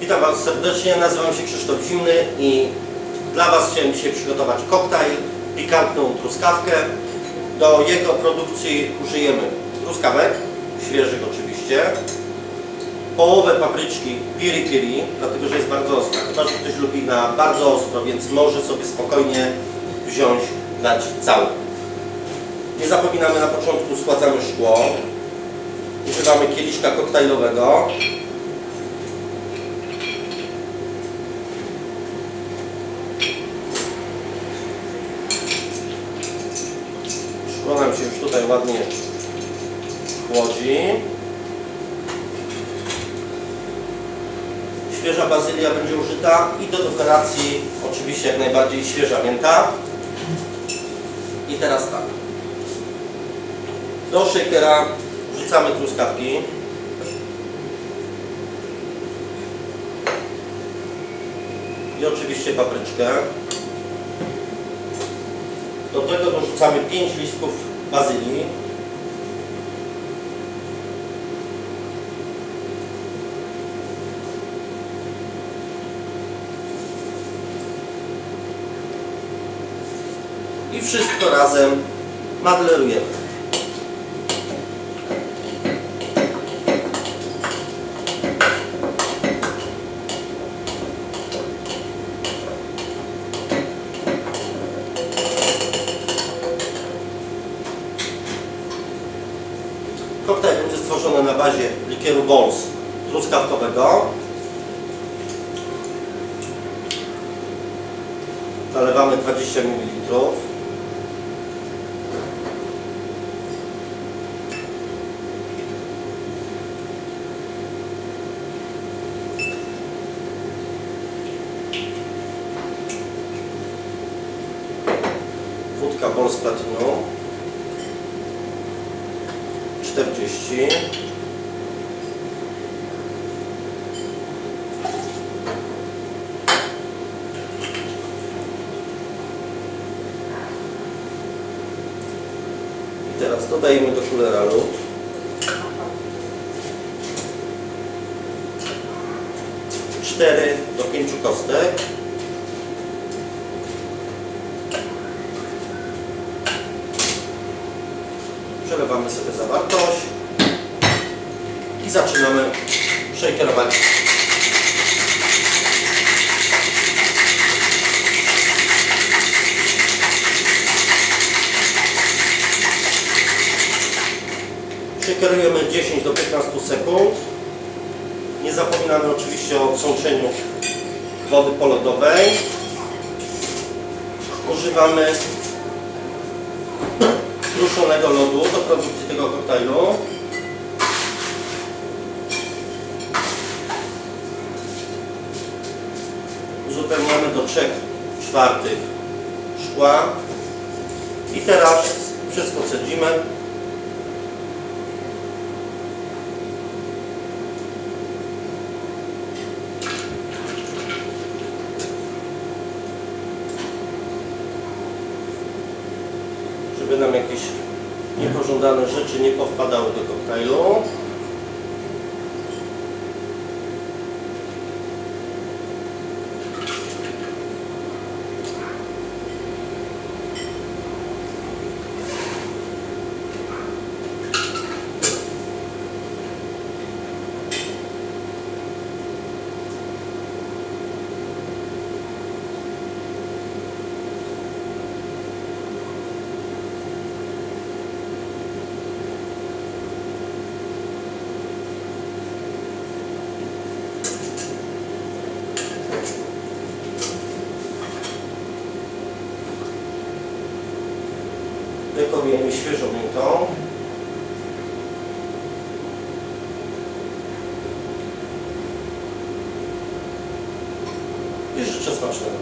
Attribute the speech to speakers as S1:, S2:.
S1: Witam Was serdecznie, nazywam się Krzysztof Zimny i dla Was chciałem dzisiaj przygotować koktajl, pikantną truskawkę. Do jego produkcji użyjemy truskawek, świeżych oczywiście, połowę papryczki piri piri, dlatego że jest bardzo ostra. Chyba, że ktoś lubi na bardzo ostro, więc może sobie spokojnie wziąć, dać cały. Nie zapominamy na początku schładzamy szkło. Używamy kieliszka koktajlowego. Szkło nam się już tutaj ładnie chłodzi. Świeża bazylia będzie użyta i do dekoracji oczywiście jak najbardziej świeża mięta. I teraz tak. Do shakera wrzucamy truskawki. I oczywiście papryczkę. Do tego dorzucamy 5 listków bazylii. I wszystko razem madlerujemy. Stworzony na bazie likieru Bols truskawkowego. Zalewamy 20 ml. Wódka Bols Platinum 40 I teraz dodajemy do kulera lód. Cztery do pięciu kostek. Przelewamy sobie zawartość i zaczynamy shakerować. Shakerujemy 10 do 15 sekund. Nie zapominamy oczywiście o odsączeniu wody polodowej. Używamy kruszonego lodu do produkcji tego koktajlu. Uzupełniamy do 3 czwartych szkła. I teraz wszystko cedzimy. Jakieś niepożądane rzeczy nie powpadały do koktajlu. Dekorujemy świeżą miętą. I życzę smacznego.